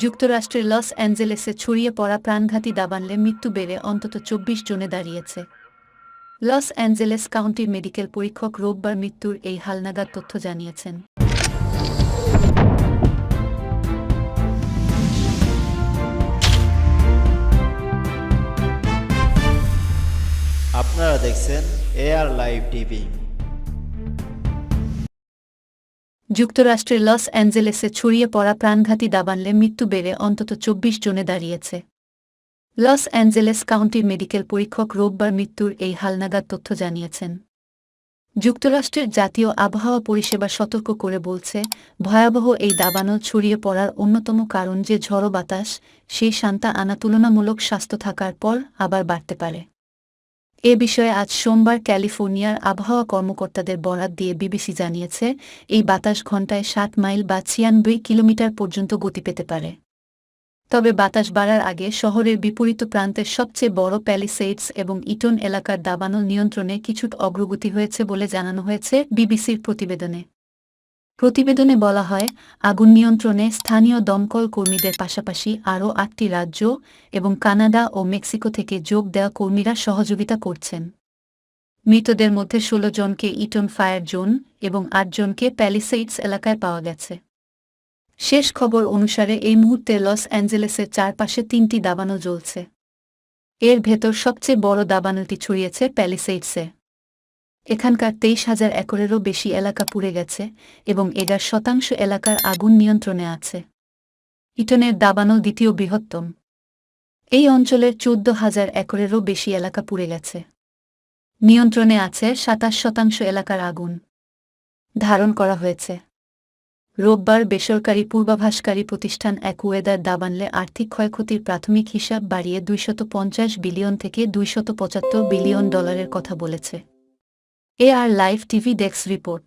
যুক্তরাষ্ট্রের লস অ্যাঞ্জেলেসে ছড়িয়ে পড়া প্রাণঘাতী দাবানলে মৃত্যু বেড়ে অন্তত চব্বিশ জনে দাঁড়িয়েছে। লস অ্যাঞ্জেলেস কাউন্টির মেডিকেল পরীক্ষক রোববার মৃত্যুর এই হালনাগাদ তথ্য জানিয়েছেন। আপনারা দেখছেন এআর লাইভ টিভি। যুক্তরাষ্ট্রের লস অ্যাঞ্জেলেসে ছড়িয়ে পড়া প্রাণঘাতী দাবানলে মৃত্যু বেড়ে অন্তত চব্বিশ জনে দাঁড়িয়েছে। লস অ্যাঞ্জেলেস কাউন্টির মেডিকেল পরীক্ষক রোববার মৃত্যুর এই হালনাগাদ তথ্য জানিয়েছেন। যুক্তরাষ্ট্রের জাতীয় আবহাওয়া পরিষেবা সতর্ক করে বলছে, ভয়াবহ এই দাবানল ছড়িয়ে পড়ার অন্যতম কারণ যে ঝড়ো বাতাস, সেই শান্তা আনা তুলনামূলক স্বাস্থ্য থাকার পর আবার বাড়তে পারে। এ বিষয়ে আজ সোমবার ক্যালিফোর্নিয়ার আবহাওয়া কর্মকর্তাদের বরাত দিয়ে বিবিসি জানিয়েছে, এই বাতাস ঘণ্টায় সাত মাইল বা ছিয়ানব্বই কিলোমিটার পর্যন্ত গতি পেতে পারে। তবে বাতাস বাড়ার আগে শহরের বিপরীত প্রান্তের সবচেয়ে বড় প্যালিসেডস এবং ইটন এলাকার দাবানল নিয়ন্ত্রণে কিছুটা অগ্রগতি হয়েছে বলে জানানো হয়েছে বিবিসির প্রতিবেদনে। প্রতিবেদনে বলা হয়, আগুন নিয়ন্ত্রণে স্থানীয় দমকল কর্মীদের পাশাপাশি আরও আটটি রাজ্য এবং কানাডা ও মেক্সিকো থেকে যোগ দেওয়া কর্মীরা সহযোগিতা করছেন। মৃতদের মধ্যে ষোলো জনকে ইটন ফায়ার জোন এবং আটজনকে প্যালিসেইডস এলাকায় পাওয়া গেছে। শেষ খবর অনুসারে এই মুহূর্তে লস অ্যাঞ্জেলেসের চারপাশে তিনটি দাবানল জ্বলছে। এর ভেতর সবচেয়ে বড় দাবানলটি ছড়িয়েছে প্যালিসেইডসে। এখানকার তেইশ হাজার একরেরও বেশি এলাকা পুড়ে গেছে এবং এগার শতাংশ এলাকার আগুন নিয়ন্ত্রণে আছে। ইটনের দাবানল দ্বিতীয় বৃহত্তম। এই অঞ্চলের চোদ্দ হাজার একরেরও বেশি এলাকা পুড়ে গেছে। নিয়ন্ত্রণে আছে সাতাশ শতাংশ এলাকার আগুন। ধারণ করা হয়েছে। রোববার বেসরকারি পূর্বাভাসকারী প্রতিষ্ঠান অ্যাকুয়েদার দাবানলে আর্থিক ক্ষয়ক্ষতির প্রাথমিক হিসাব বাড়িয়ে দুইশত বিলিয়ন থেকে দুইশত বিলিয়ন ডলারের কথা বলেছে। A R live TV desk report